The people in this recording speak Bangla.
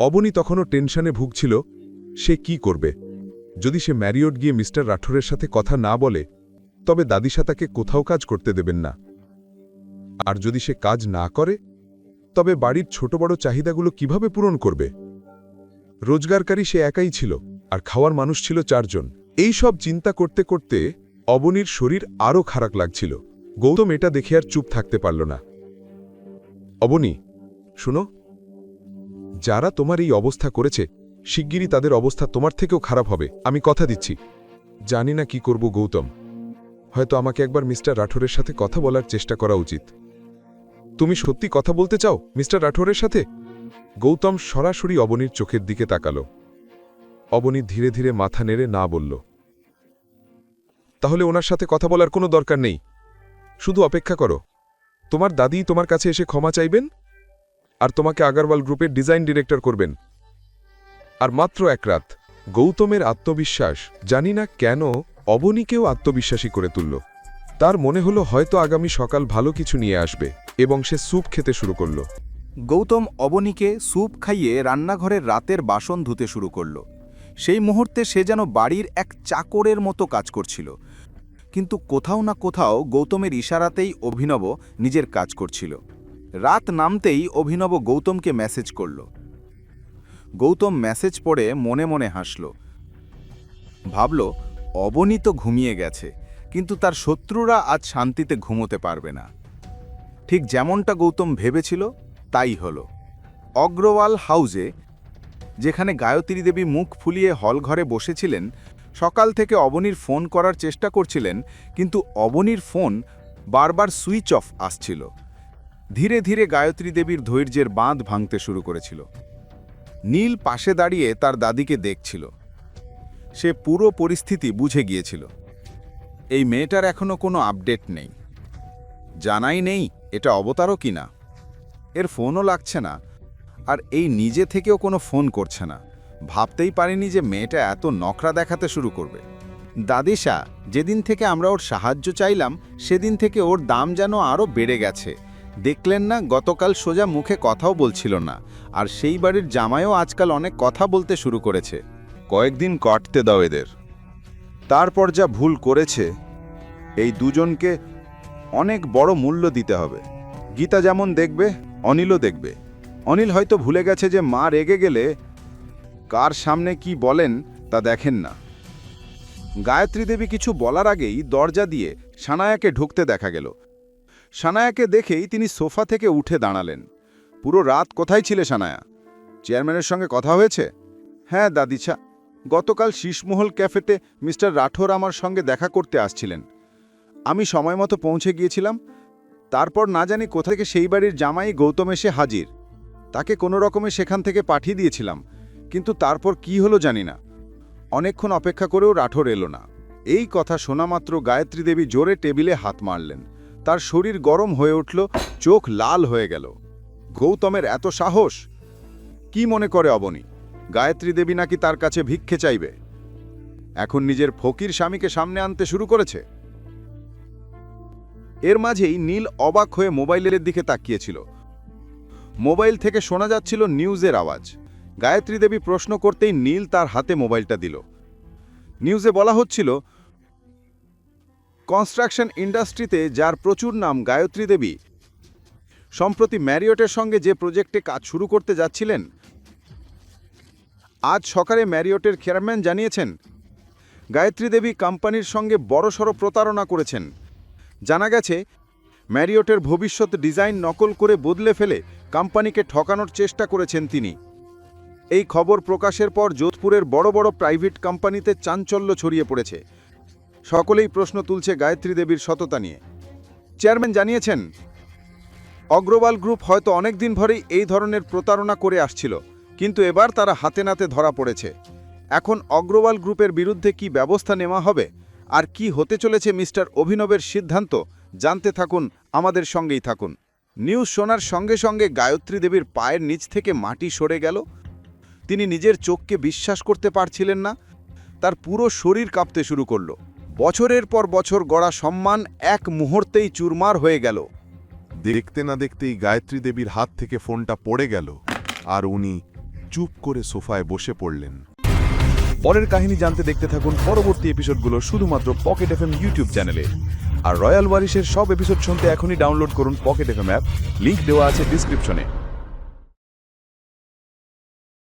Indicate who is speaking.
Speaker 1: অবনী তখনও টেনশনে ভুগছিল, সে কি করবে? যদি সে ম্যারিয়ট গিয়ে মিস্টার রাঠোরের সাথে কথা না বলে, তবে দাদিসা তাকে কোথাও কাজ করতে দেবেন না। আর যদি সে কাজ না করে, তবে বাড়ির ছোট বড় চাহিদাগুলো কীভাবে পূরণ করবে? রোজগারকারী সে একাই ছিল, আর খাওয়ার মানুষ ছিল চারজন। এই সব চিন্তা করতে করতে অবনীর শরীর আরও খারাপ লাগছিল। গৌতম এটা দেখে আর চুপ থাকতে পারল না। অবনী, শুনো যারা তোমার এই অবস্থা করেছে, শিগগিরই তাদের অবস্থা তোমার থেকেও খারাপ হবে। আমি কথা দিচ্ছি। জানি না কি করব, গৌতম। হয়তো আমাকে একবার মিস্টার রাঠোরের সাথে কথা বলার চেষ্টা করা উচিত। তুমি সত্যি কথা বলতে চাও, মিস্টার রাঠোরের সাথে? গৌতম সরাসরি অবনীর চোখের দিকে তাকালো। অবনী ধীরে ধীরে মাথা নেড়ে না বলল, তাহলে ওনার সাথে কথা বলার কোনো দরকার নেই। শুধু অপেক্ষা করো। তোমার দাদি তোমার কাছে এসে ক্ষমা চাইবেন? আর তোমাকে আগারওয়াল গ্রুপের ডিজাইন ডিরেক্টর করবেন। আর মাত্র এক রাত, গৌতমের আত্মবিশ্বাস জানি না কেন অবনীকেও আত্মবিশ্বাসী করে তুলল। তার মনে হলো হয়তো আগামী সকাল ভালো কিছু নিয়ে আসবে এবং সে স্যুপ খেতে শুরু করল।
Speaker 2: গৌতম অবনীকে স্যুপ খাইয়ে রান্নাঘরের রাতের বাসন ধুতে শুরু করল। সেই মুহূর্তে সে যেন বাড়ির এক চাকরের মতো কাজ করছিল। কিন্তু কোথাও না কোথাও গৌতমের ইশারাতেই অভিনব নিজের কাজ করছিল। রাত নামতেই অভিনব গৌতমকে মেসেজ করল। গৌতম মেসেজ পড়ে মনে মনে হাসল। ভাবল অবনী তো ঘুমিয়ে গেছে, কিন্তু তার শত্রুরা আজ শান্তিতে ঘুমোতে পারবে না। ঠিক যেমনটা গৌতম ভেবেছিল, তাই হল। অগ্রওয়াল হাউজে, যেখানে গায়ত্রী দেবী মুখ ফুলিয়ে হলঘরে বসেছিলেন, সকাল থেকে অবনীর ফোন করার চেষ্টা করছিলেন, কিন্তু অবনীর ফোন বারবার সুইচ অফ আসছিল। ধীরে ধীরে গায়ত্রী দেবীর ধৈর্যের বাঁধ ভাঙতে শুরু করেছিল। নীল পাশে দাঁড়িয়ে তার দাদিকে দেখছিল। সে পুরো পরিস্থিতি বুঝে গিয়েছিল। এই মেয়েটার এখনও কোনো আপডেট নেই। জানাই নেই এটা অবতারও কিনা এর ফোনও লাগছে না। আর এই নিজে থেকেও কোনো ফোন করছে না। ভাবতেই পারিনি যে মেয়েটা এত নখরা দেখাতে শুরু করবে। দাদিশা যেদিন থেকে আমরা ওর সাহায্য চাইলাম, সেদিন থেকে ওর দাম যেন আরও বেড়ে গেছে। দেখলেন না, গতকাল সোজা মুখে কথাও বলছিল না। আর সেই বাড়ির জামাইও আজকাল অনেক কথা বলতে শুরু করেছে।
Speaker 3: কয়েকদিন কাটতে দাও এদের। তারপর যা ভুল করেছে, এই দুজনকে অনেক বড় মূল্য দিতে হবে। গীতা যেমন দেখবে, অনিলও দেখবে। অনিল হয়তো ভুলে গেছে যে মা রেগে গেলে কার সামনে কি বলেন তা দেখেন না। গায়ত্রী দেবী কিছু বলার আগেই দরজা দিয়ে সানায়াকে ঢুকতে দেখা গেল। সানায়াকে দেখেই তিনি সোফা থেকে উঠে দাঁড়ালেন। পুরো রাত কোথায় ছিলে সানায়া? চেয়ারম্যানের সঙ্গে কথা হয়েছে? হ্যাঁ দাদিছা। গতকাল শীষমহল ক্যাফেতে মিস্টার রাঠোর আমার সঙ্গে দেখা করতে আসছিলেন। আমি সময় মতো পৌঁছে গিয়েছিলাম। তারপর না জানি কোথা থেকে সেই বাড়ির জামাই গৌতম এসে হাজির। তাকে কোনো রকমে সেখান থেকে পাঠিয়ে দিয়েছিলাম। কিন্তু তারপর কি হলো জানি না। অনেকক্ষণ অপেক্ষা করেও রাঠোর এলো না। এই কথা শোনা মাত্র গায়ত্রী দেবী জোরে টেবিলে হাত মারলেন। তার শরীর গরম হয়ে উঠল, চোখ লাল হয়ে গেল। গৌতমের এত সাহস? কি মনে করে অবনী? গায়ত্রী দেবী নাকি তার কাছে ভিক্ষে চাইবে? এখন নিজের ফকির স্বামীকে সামনে আনতে শুরু করেছে? এর মাঝেই নীল অবাক হয়ে মোবাইলের দিকে তাকিয়েছিল। মোবাইল থেকে শোনা যাচ্ছিল নিউজের আওয়াজ। গায়ত্রী দেবী প্রশ্ন করতেই নীল তার হাতে মোবাইলটা দিল। নিউজে বলা হচ্ছিল কনস্ট্রাকশন ইন্ডাস্ট্রিতে, যার প্রচুর নাম গায়ত্রী দেবী। সম্প্রতি ম্যারিওটের সঙ্গে যে প্রজেক্টে কাজ শুরু করতে যাচ্ছিলেন, আজ সকালে ম্যারিওটের চেয়ারম্যান জানিয়েছেন, গায়ত্রী দেবী কোম্পানির সঙ্গে বড়সড় প্রতারণা করেছেন। জানা গেছে ম্যারিওটের ভবিষ্যৎ ডিজাইন নকল করে বদলে ফেলে কোম্পানিকে ঠকানোর চেষ্টা করেছেন তিনি। এই খবর প্রকাশের পর যোধপুরের বড় বড় প্রাইভেট কোম্পানিতে চাঞ্চল্য ছড়িয়ে পড়েছে। সকলেই প্রশ্ন তুলছে গায়ত্রী দেবীর সততা নিয়ে। চেয়ারম্যান জানিয়েছেন, অগ্রওয়াল গ্রুপ হয়তো অনেক দিন ধরেই এই ধরনের প্রতারণা করে আসছিল, কিন্তু এবার তারা হাতে নাতে ধরা পড়েছে। এখন অগ্রওয়াল গ্রুপের বিরুদ্ধে কি ব্যবস্থা নেওয়া হবে? আর কি হতে চলেছে মিস্টার অভিনবের সিদ্ধান্ত? জানতে থাকুন, আমাদের সঙ্গেই থাকুন। নিউজ শোনার সঙ্গে সঙ্গে গায়ত্রী দেবীর পায়ের নিচ থেকে মাটি সরে গেল। তিনি নিজের চোখকে বিশ্বাস করতে পারছিলেন না, তার পুরো শরীর কাঁপতে শুরু করল। বছরের পর বছর গড়া সম্মান এক মুহূর্তেই চুরমার হয়ে গেল।
Speaker 4: দেখতে না দেখতেই গায়ত্রী দেবীর হাত থেকে ফোনটা পড়ে গেল আর উনি চুপ করে সোফায় বসে পড়লেন।
Speaker 3: পরের কাহিনী জানতে দেখতে থাকুন পরবর্তী এপিসোডগুলো শুধুমাত্র পকেট এফএম ইউটিউব চ্যানেলে। আর রয়্যাল ওয়ারিশের সব এপিসোড শুনতে এখনই ডাউনলোড করুন পকেট এফএম অ্যাপ। লিংক দেওয়া আছে ডিসক্রিপশনে।